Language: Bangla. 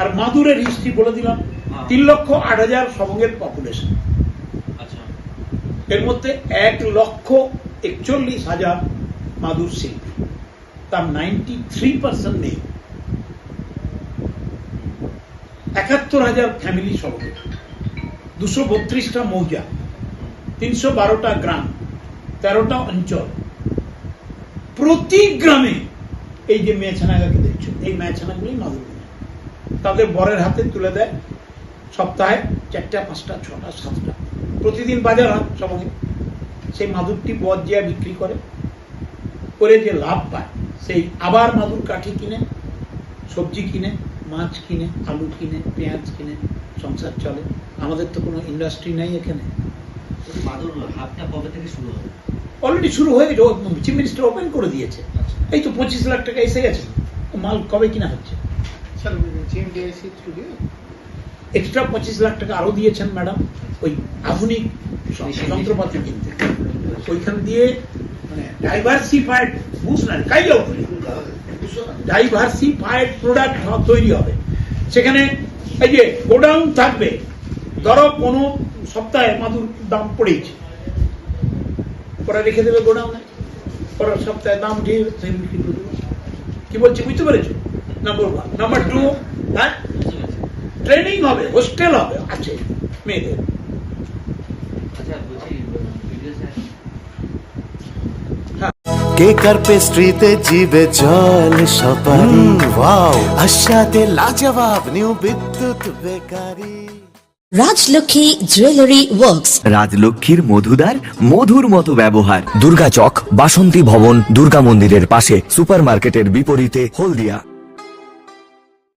আর মাদুরের হিস্ট্রি বলে দিলাম হ্যাঁ। তিন লক্ষ আট হাজার সবঙ্গের পপুলেশন আচ্ছা। এর মধ্যে এক লক্ষ একচল্লিশ হাজার মাদুর শিল্পী। তার নাইনটি থ্রি পার্সেন্ট নেই। একাত্তর হাজার ফ্যামিলি সবঙ্গে দুশো বত্রিশটা মৌজা। তিনশো বারোটা গ্রাম। তেরোটা অঞ্চল। প্রতি গ্রামে এই যে মেয়েছানাগাকে দেখছ এই মেয়েছানাগুলি মাদুর। তাদের বরের হাতে তুলে দেয়। সপ্তাহে চারটা পাঁচটা ছটা সাতটা। প্রতিদিন বাজার হয় সবাই সেই মাদুরটি বজ্জিয়া বিক্রি করে। করে যে লাভ পায় সেই আবার মাদুর কাঠি কিনে সবজি কিনে মাছ কিনে আলু কিনে পেঁয়াজ কিনে সংসার চলে। আমাদের তো কোনো ইন্ডাস্ট্রি নাই এখানে। মাদুর হাটটা কবে থেকে শুরু হবে? অলরেডি শুরু হয়ে গেছে। চিফ মিনিস্টার ওপেন করে দিয়েছে। আচ্ছা। এই তো পঁচিশ লাখ টাকা এসে গেছে। মাল কবে কিনা হচ্ছে? এক্সট্রা পঁচিশ লাখ টাকা আরও দিয়েছেন, ম্যাডাম। ওই আধুনিক যন্ত্রপাতি কিনতে। ওইখান দিয়ে মানে ডাইভার্সিফাইড বুঝ না ডাইভার্সিফাইড প্রোডাক্ট তৈরি হবে। সেখানে এই যে গোডাউন থাকবে, ধরো কোনো সপ্তাহে মাদুর দাম পড়েছে ওরা রেখে দেবে গোডাউনে। পরের সপ্তাহে দাম উঠিয়ে বিক্রি করে দেবে। কি বলছি, বুঝতে পেরেছ? নাম্বার ওয়ান নাম্বার টু হ্যাঁ? ট্রেনিং হবে হোস্টেল হবে আছে মেয়েদের। আচ্ছা কেকার পেস্ট্রিতে জিবে জল সপারি? ওয়াও আশাতে লাজবাব new Bidyut bakery. Rajlakshmi jewellery works. রাজলক্ষ্মীর মধুদার মধুর মতো ব্যবহার। দুর্গা চক বাসন্তী ভবন দুর্গা মন্দিরের পাশে সুপারমার্কেটের বিপরীতে হলদিয়া।